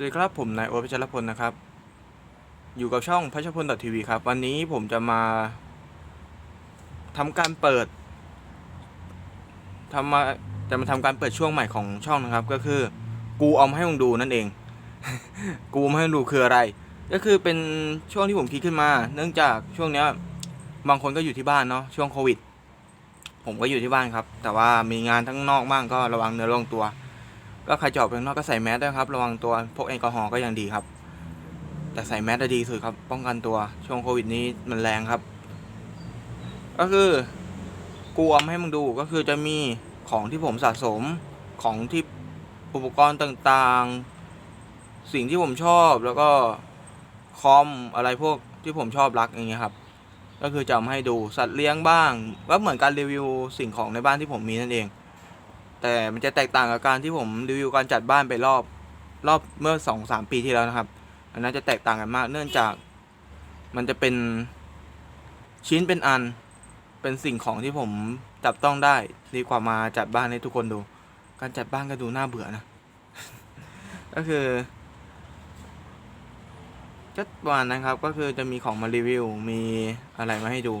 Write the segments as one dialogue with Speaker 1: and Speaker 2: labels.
Speaker 1: วัสดีครับผมนายโอ๊ตพัชรพลนะครับ อยู่กับช่องพัชรพลทีวีครับ วันนี้ผมจะมาทำการเปิดทำมาจะมาทำการเปิดช่วงใหม่ของช่องนะครับ ก็คือ กูเอามาให้มึงดูนั่นเอง กูมาให้มึงดูคืออะไร ก็คือเป็นช่วงที่ผมคิดขึ้นมา เนื่องจากช่วงเนี้ยบางคนก็อยู่ที่บ้านเนาะช่วงโควิด ผมก็อยู่ที่บ้านครับ แต่ว่ามีงานทั้งนอกบ้างก็ระวังเนื้อระวังตัว ก็ใครจะออกไปข้างนอกก็ใส่แมสด้วยครับ ระวังตัวพกแอลกอฮอล์ก็ยังดีครับ แต่ใส่แมสจะดีสุดครับ ป้องกันตัวช่วงโควิดนี้มันแรงครับ ก็คือกูเอามาให้มึงดูก็คือจะมีของที่ผมสะสมของที่อุปกรณ์ต่างๆ สิ่งที่ผมชอบแล้วก็คอมอะไรพวกที่ผมชอบรักอย่างเงี้ยครับ ก็คือจะมาให้ดูสัตว์เลี้ยงบ้าง ก็เหมือนการรีวิวสิ่งของในบ้านที่ผมมีนั่นเอง แต่มันจะแตกต่างกับการที่ผมรีวิวการจัดบ้านไปรอบรอบเมื่อสองสามปีที่แล้วนะครับ อันนั้นจะแตกต่างกันมาก เนื่องจากมันจะเป็นชิ้นเป็นอันเป็นสิ่งของที่ผมจับต้องได้ดีกว่ามาจัดบ้านให้ทุกคนดู การจัดบ้านก็ดูน่าเบื่อนะ ก็คือก็ประมาณนั้นครับก็คือจะมีของมารีวิวมีอะไรมาให้ดู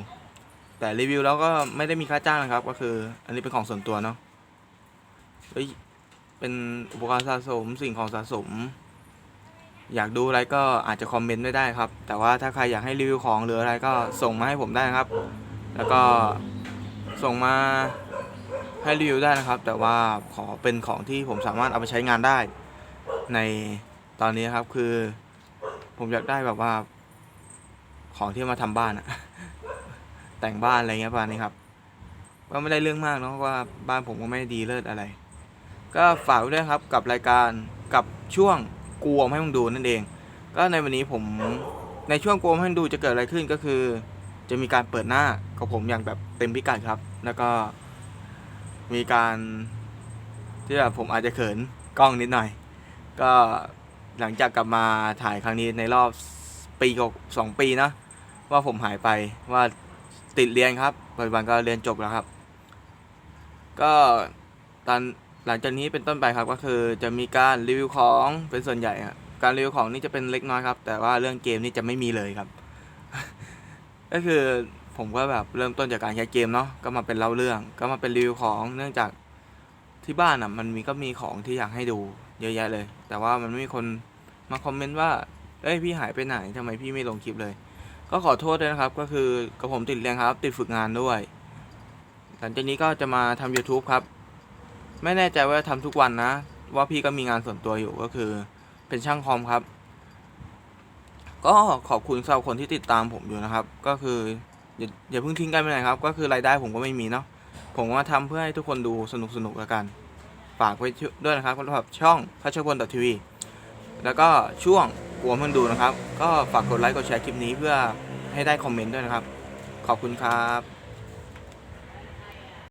Speaker 1: แต่รีวิวแล้วก็ไม่ได้มีค่าจ้างนะครับ ก็คือ อันนี้เป็นของส่วนตัวเนาะ เฮ้ย เป็นอุปกรณ์สะสมสิ่งของสะสม อยากดูอะไรก็อาจจะคอมเมนต์ไม่ได้ครับ แต่ว่าถ้าใครอยากให้รีวิวของหรืออะไรก็ส่งมาให้ผมได้นะครับ แล้วก็ส่งมาให้รีวิวได้นะครับ แต่ว่าขอเป็นของที่ผมสามารถเอาไปใช้งานได้ ในตอนนี้ครับคือ ผมอยากได้แบบว่าของที่มาทำบ้านอะแต่งบ้านอะไรเงี้ยประมาณนี้ครับ ก็ไม่ได้เรื่องมากเนาะว่าบ้านผมก็ไม่ดีเลิศอะไร ก็ฝากไว้ด้วยครับกับรายการกับช่วงกลัวให้มึงดูนั่นเอง ก็ในวันนี้ผมในช่วงกลัวให้มึงดูจะเกิดอะไรขึ้นก็คือ จะมีการเปิดหน้ากับผมอย่างแบบเต็มพิกัดครับ แล้วก็มีการที่แบบผมอาจจะเขินกล้องนิดหน่อย ก็หลังจากกลับมาถ่ายครั้งนี้ในรอบปีกว่าสองปีนะว่าผมหายไปว่าติดเรียนครับปัจจุบันก็เรียนจบแล้วครับ ก็ตอน หลังจากนี้เป็นต้นไปครับก็คือจะมีการรีวิวของเป็นส่วนใหญ่ครับการรีวิวของนี่จะเป็นเล็กน้อยครับ แต่ว่าเรื่องเกมนี่จะไม่มีเลยครับ ก็คือผมก็แบบเริ่มต้นจากการแค่เกมเนาะก็มาเป็นเล่าเรื่อง ก็มาเป็นรีวิวของเนื่องจากที่บ้านอะ มันมีก็มีของที่อยากให้ดูเยอะแยะเลย แต่ว่ามันไม่มีคนมาคอมเมนต์ว่าเอ้ยพี่หายไปไหนทำไมพี่ไม่ลงคลิปเลย ก็ขอโทษด้วยนะครับ ก็คือกับผมติดเรียนครับ ติดฝึกงานด้วย หลังจากนี้ก็จะมาทำ YouTube ครับ ไม่แน่ใจว่าทำทุกวันนะ ว่าพี่ก็มีงานส่วนตัวอยู่ก็คือ เป็นช่างคอมครับ ก็ขอบคุณสำหรับคนที่ติดตามผมอยู่นะครับ ก็คืออย่าอย่าเพิ่งทิ้งกันไปไหนครับ ก็คือรายได้ผมก็ไม่มีเนาะผมว่าทำเพื่อให้ทุกคนดูสนุกสนุกแล้วกัน ฝากไว้ด้วยนะครับสำหรับช่องพัชพลทีวีแล้วก็ช่วงกลัวเพิ่งดูนะครับ ก็ฝากกดไลค์กดแชร์คลิปนี้เพื่อให้ได้คอมเมนต์ด้วยนะครับ ขอบคุณครับ